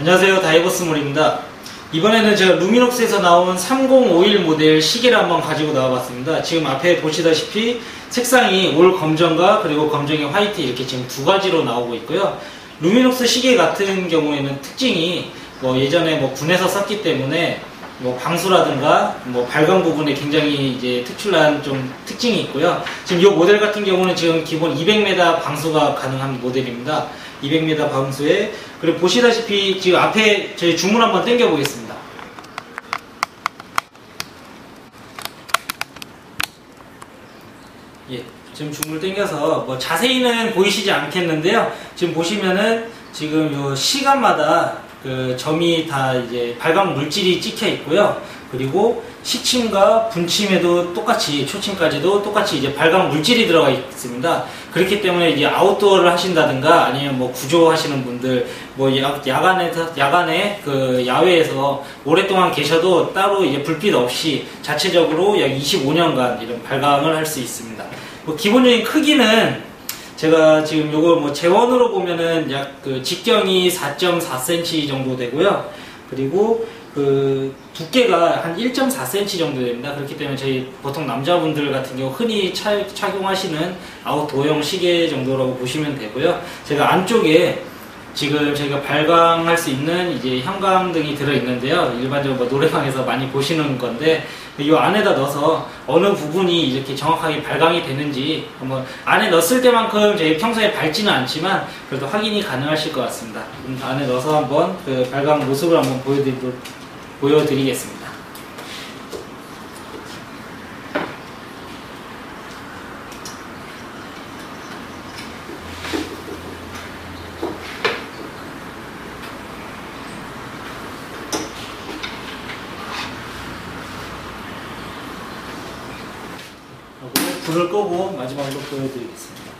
안녕하세요 다이버스몰입니다 이번에는 제가 루미녹스에서 나온 3051 모델 시계를 한번 가지고 나와봤습니다 지금 앞에 보시다시피 색상이 올 검정과 그리고 검정의 화이트 이렇게 지금 두 가지로 나오고 있고요 루미녹스 시계 같은 경우에는 특징이 뭐 예전에 뭐 군에서 썼기 때문에 뭐 방수라든가 뭐 발광 부분에 굉장히 이제 특출난 좀 특징이 있고요. 지금 이 모델 같은 경우는 지금 기본 200m 방수가 가능한 모델입니다. 200m 방수에 그리고 보시다시피 지금 앞에 저희 주문 한번 당겨 보겠습니다. 예, 지금 줌을 당겨서 뭐 자세히는 보이시지 않겠는데요. 지금 보시면은 지금 요 시간마다 그 점이 다 이제 발광 물질이 찍혀 있고요. 그리고 시침과 분침에도 똑같이 초침까지도 똑같이 이제 발광 물질이 들어가 있습니다. 그렇기 때문에 이제 아웃도어를 하신다든가 아니면 뭐 구조하시는 분들 뭐 야, 야간에서 야간에 그 야외에서 오랫동안 계셔도 따로 이제 불빛 없이 자체적으로 약 25년간 이런 발광을 할 수 있습니다. 뭐 기본적인 크기는 제가 지금 요거 뭐 재원으로 보면은 약 그 직경이 4.4cm 정도 되고요. 그리고 그 두께가 한 1.4cm 정도 됩니다. 그렇기 때문에 저희 보통 남자분들 같은 경우 흔히 차, 착용하시는 아웃도어용 시계 정도라고 보시면 되고요. 제가 안쪽에 지금 저희가 발광할 수 있는 이제 형광 등이 들어 있는데요. 일반적으로 뭐 노래방에서 많이 보시는 건데 이 안에다 넣어서 어느 부분이 이렇게 정확하게 발광이 되는지 한번 안에 넣었을 때만큼 저희 평소에 밝지는 않지만 그래도 확인이 가능하실 것 같습니다. 음, 안에 넣어서 한번 그 발광 모습을 한번 보여드리도록 보여드리겠습니다. 불을 끄고 마지막으로 보여드리겠습니다.